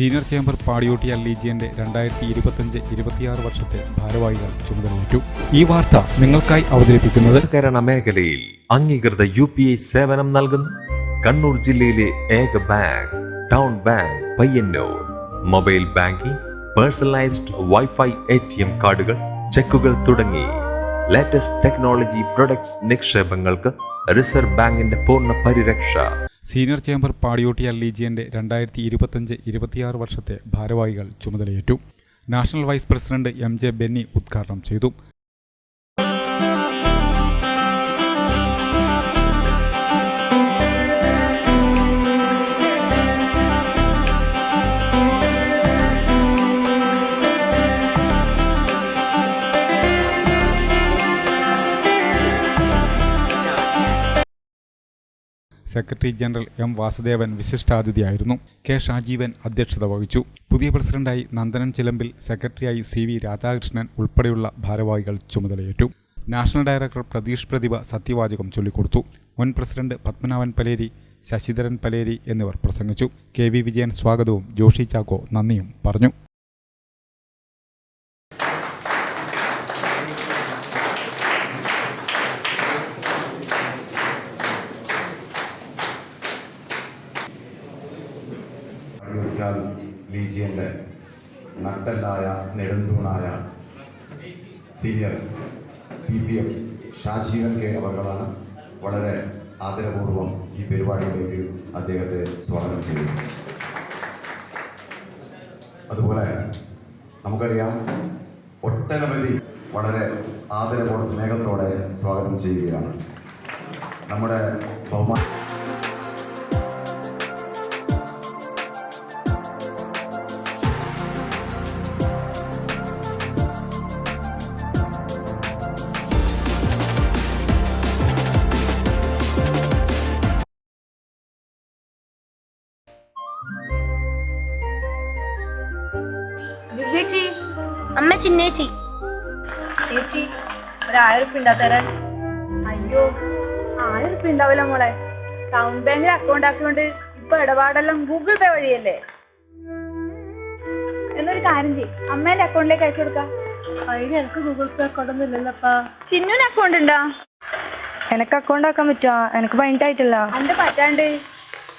Senior chamber പാടിയോട്ടിയ ലീജിയന്റെ രണ്ടായിരത്തി ഇരുപത്തിയഞ്ച് ഇരുപത്തിയാറ് വർഷത്തെ ഭാരവാഹികൾ ചുമതലയേറ്റു. ഈ വാർത്ത നിങ്ങൾക്കായി അവതരിപ്പിക്കുന്നത് സഹകരണ മേഖലയിൽ അംഗീകൃത യു പി ഐ സേവനം നൽകുന്നു. കണ്ണൂർ ജില്ലയിലെ ഏക bank town bank Payyanur. Mobile banking personalised wifi A T M കാർഡുകൾ ചെക്കുകൾ തുടങ്ങി. ലേറ്റസ്റ്റ് ടെക്നോളജി പ്രൊഡക്ട്സ് നിക്ഷേപങ്ങൾക്ക് റിസർവ് ബാങ്കിന്റെ പൂർണ പരിരക്ഷ. സീനിയർ ചേംബർ പാടിയോട്ടിയ ലീജിയന്റെ രണ്ടായിരത്തി ഇരുപത്തഞ്ച് ഇരുപത്തിയാറ് വർഷത്തെ ഭാരവാഹികൾ ചുമതലയേറ്റു. National vice president M J Benny ഉദ്ഘാടനം ചെയ്തു. സെക്രട്ടറി ജനറൽ എം വാസുദേവൻ വിശിഷ്ടാതിഥിയായിരുന്നു. കെ ഷാജീവൻ അധ്യക്ഷത വഹിച്ചു. പുതിയ പ്രസിഡന്റായി നന്ദനൻ ചിലമ്പിൽ സെക്രട്ടറിയായി സി വി രാധാകൃഷ്ണൻ ഉൾപ്പെടെയുള്ള ഭാരവാഹികൾ ചുമതലയേറ്റു. നാഷണൽ ഡയറക്ടർ പ്രതീഷ് പ്രതിഭ സത്യവാചകം ചൊല്ലിക്കൊടുത്തു. മുൻ പ്രസിഡന്റ് പത്മനാഭൻ പലേരി ശശിധരൻ പലേരി എന്നിവർ പ്രസംഗിച്ചു. കെ വി വിജയൻ സ്വാഗതവും ജോഷി ചാക്കോ നന്ദിയും പറഞ്ഞു. അടിയൊഴിച്ചാൽ ലീജിയന്റെ നട്ടല്ലായ നെടുന്തൂണായ senior P P F Shajeevan K അവർകളാണ് വളരെ ആദരപൂർവം ഈ പരിപാടിയിലേക്ക് അദ്ദേഹത്തെ സ്വാഗതം ചെയ്യുന്നു അതുപോലെ നമുക്കറിയാം ഒട്ടനവധി വളരെ ആദരവോടെ സ്നേഹത്തോടെ സ്വാഗതം ചെയ്യുകയാണ്. നമ്മുടെ ബഹുമാന ചേച്ചി അമ്മ ചിന്നേച്ചി. ചേച്ചി ഒരു ആയിരം ഉറുപ്പ ഉണ്ടാ തരാൻ അയ്യോ ആയിരം ഉറുപ്പ ഉണ്ടാവില്ല മോളെ ടൗൺ ബാങ്കിൽ അക്കൗണ്ട് ആക്കിയോണ്ട് ഇപ്പൊ ഇടപാടെല്ലാം ഗൂഗിൾ പേ വഴിയല്ലേ? എന്നൊരു കാര്യം ചെയ്യും. അമ്മേന്റെ അക്കൗണ്ടിലേക്ക് അയച്ചു കൊടുക്കാം. അതിന് എനിക്ക് ഗൂഗിൾ പേ അക്കൗണ്ട് ഒന്നും ഇല്ലല്ലപ്പാ ചിന്നുവിന് അക്കൗണ്ട് ഉണ്ടോ? എനക്ക് അക്കൗണ്ട് ആക്കാൻ പറ്റുമോ എനിക്ക് പതിനെട്ടായിട്ടില്ല എന്റെ പറ്റാണ്ട്.